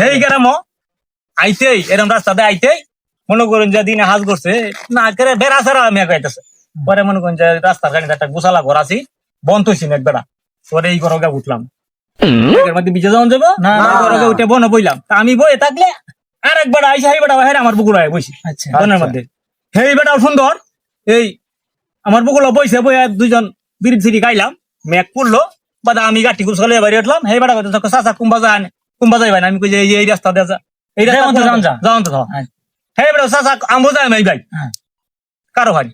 সেই আইতেই এরকম রাস্তাতে আইতেই মনে করুন যে দিনে হাজ করছে না করে বেড়া ছাড়া আমি আগাইতেছে পরে মনে করুন যে রাস্তার গাড়ি একটা গোসালা ঘর আছি বন্ধ হয়েছি না একবেড়া পরে এই ঘরে উঠলাম। বিজে যখন যাব? না, ঘরে উঠে বনে বইলাম। আমি বয়ে থাকলে আর একবার আইসা এই বেটা হেরে আমার বুকুর বসি। আচ্ছা বনের আচ্ছা। মধ্যে। সেই বেটাও সুন্দর। এই আমার বুকুলো বইছে বইয়া দুজন বিড়ি সিড়ি গাইলাম মেঘ পড়ল বাদা আমি গাঠি গুছলে বাড়ি উঠলাম। সেই বেটা চাচা কুম্বা যান। কুম্বা যাইবা না? আমি কই যে এই এই রাস্তা দিয়ে যা এই রাস্তা যাওন তো, যা। যাওন তো যাও। আচ্ছা। হে বেটা চাচা আমবো যাই নাই ভাই? হ্যাঁ। কারও ভাই?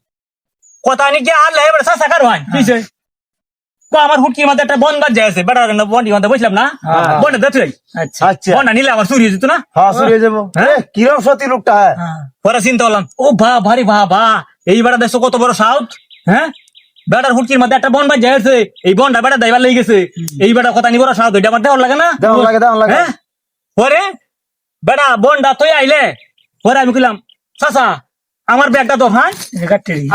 কথা নি কি আর হে বেটা চাচা কারও ভাই? কিছে কো আমার হুটকির মধ্যে একটা বন বাজ যাইছে বেটা বন্ডি মধ্যে বসলাম না? হ্যাঁ। বন্ডে দেখতে আচ্ছা। আচ্ছা। বন্ডা নিলে আমার চুরি যেত না? হ্যাঁ শুনিয়ে যাব। হ্যাঁ? কিরম সত্যি লোকটা? হ্যাঁ। হ্যাঁ। পরে চিন্তা করলাম ও ভা ভারী ভা ভা এই বেড়া দেখছ কত বড় সাউথ? হ্যাঁ? বেটার হুটকির মধ্যে একটা বন বাজ যাইছে এই বনটা বেটা দাইবার লেগে গেছে। এই বেটা কথা নি বড় সাউথ এটা আমার দেওয়ার লাগে না? দেওয়ান লাগে দেওয়ান লাগে। হ্যাঁ? পরে বেটা বনটা তুই আইলে পরে আমি কইলাম চাচা আমার ব্যাগটা তো হ্যাঁ।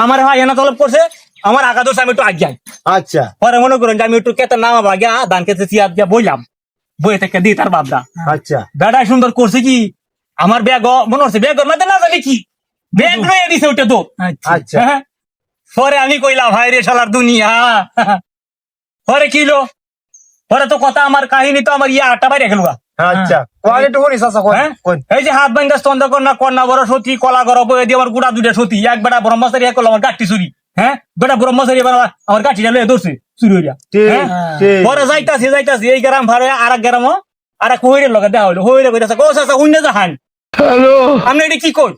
আমার ভাই এনা তলব করছে আমার আগা দোষ আমি একটু আজ্ঞাই। আচ্ছা। পরে মনে করেন যে আমি একটু কেতে নাম আগে ধান কেতে চিয়া দিয়া বইলাম। বই থেকে দিই তার বাপদা। আচ্ছা। বেড়াই সুন্দর করছে কি? আমার ব্যাগ মনে হচ্ছে ব্যাগের মধ্যে না জানি কি? ব্যাগ রয়ে দিছে ওটা তো। আচ্ছা। আচ্ছা। হ্যাঁ। পরে আমি কইলাম ভাই রে শালার দুনিয়া। পরে কিলো পরে তো কথা আমার কাহিনী তো আমার ইয়া আটটা বাইরে খেলবা আচ্ছা কোয়ালিটি শুনিস আচ্ছা হ্যাঁ? এই যে হাত বাইন্দা স্তন্দ কন্যা কন্যা বড় সতী কলা গর বয়ে দিয়ে আমার গুড়া দুটা সতী এক বেটা ব্রহ্মচারী এক করল আমার গাঠি চুরি। হ্যাঁ? বেটা ব্রহ্মচারী এবার আমার- আমার গাঠিটা লয়ে ধরছে চুরি হইয়া। ঠিক হ্যাঁ? ঠিক। পরে যাইতাছি যাইতাছি এই গ্রাম ভাড়ে আর এক গ্রাম আর এক হইরের লগে দেখা হইল। হইরে কইতাছে ও চাচা উন্নে যাহান হ্যালো। আপনি এটি কি কই?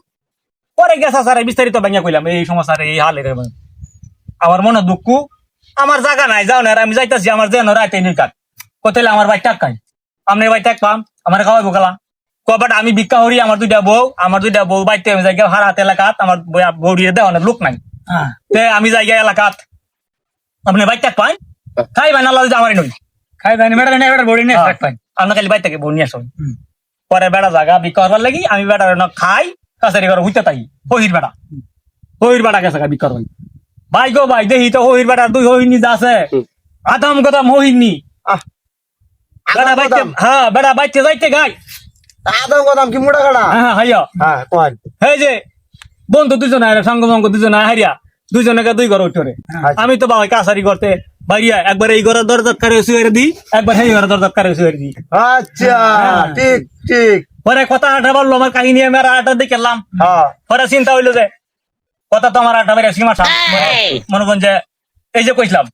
পরে গেছা স্যার বিস্তারিত ভাঙিয়া কইলাম এই সমস্যার এই হাল এর আমার মনে দুঃখ। আমার জায়গা নাই যাও না আমি যাইতাছি আমার যেন রাইতে নিকাত কোথায় আমার ভাই টাক খাই আপনি ভাই টাক পাম আমার খাওয়াই বোকালা কবাট আমি ভিক্ষা হরি আমার দুইটা বউ আমার দুইটা বউ বাইতে আমি যাই হারাত এলাকাত আমার বউরিয়ে দেওয়ানোর লোক নাই। হ্যাঁ। তে আমি যাই এলাকাত। আপনি বাইক টাক পাই খাই ভাই না লাগে আমারই নই খাই ভাই বেড়া নেই বেড়া বড়ি নেই হ্যাঁ। পাই আমরা খালি বাইর থেকে বউ নিয়ে আসো। হুম। পরে বেড়া জাগা বিক্রি করবার লাগি আমি বেড়া না খাই কাছারি করে হইতে তাই। হহির বেড়া। হহির বেড়া গেছে বিক্রি ভাই গো ভাই দেখি তো হহির বেড়া দুই হহিনি যা আছে। আদাম গদাম হহিনি বেড়া বাইতে হ্যাঁ বেড়া বাইতে যাইতে গাই। আদম কদম কি মোটা কাটা হ্যাঁ হাইয়া। হ্যাঁ কোন এই যে বন্ধু দুজন আয় সঙ্গ সঙ্গ দুজন হারিয়া দুজনকে দুই ঘর উঠরে। আচ্ছা। আমি তো বাবা কাছারি করতে বাইরিয়া একবার এই ঘরের দরজাত কারে শুয়ে দি একবার সেই ঘরের দরজাত কারে শুয়ে দি আচ্ছা হ্যাঁ। ঠিক ঠিক। পরে কথা আটা বলল আমার কাহিনী আমি আর আটা দিয়ে খেললাম হ্যাঁ। পরে চিন্তা হইল যে কথা তো আমার আটা বেড়ে সীমা। মনে করেন যে এই যে কইছিলাম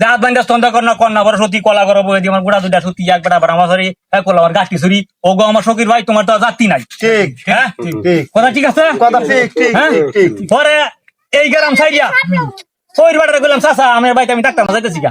জাহাজ বান্ধা স্তন্দ কর না কর না বড় সত্যি কলা করো বই আমার গুড়া দুটা সত্যি এক বেটা বড় আমার সরি এক কলা আমার গাছটি সরি। ও গো আমার শকির ভাই তোমার তো জাতি নাই। ঠিক হ্যাঁ? কথা ঠিক আছে? কথা ঠিক ঠিক হ্যাঁ? ঠিক ঠিক। পরে এই গ্রাম সাইডিয়া ওই বাটারে গেলাম চাচা আমার বাইতে আমি ডাক্তার যাইতেছি গা।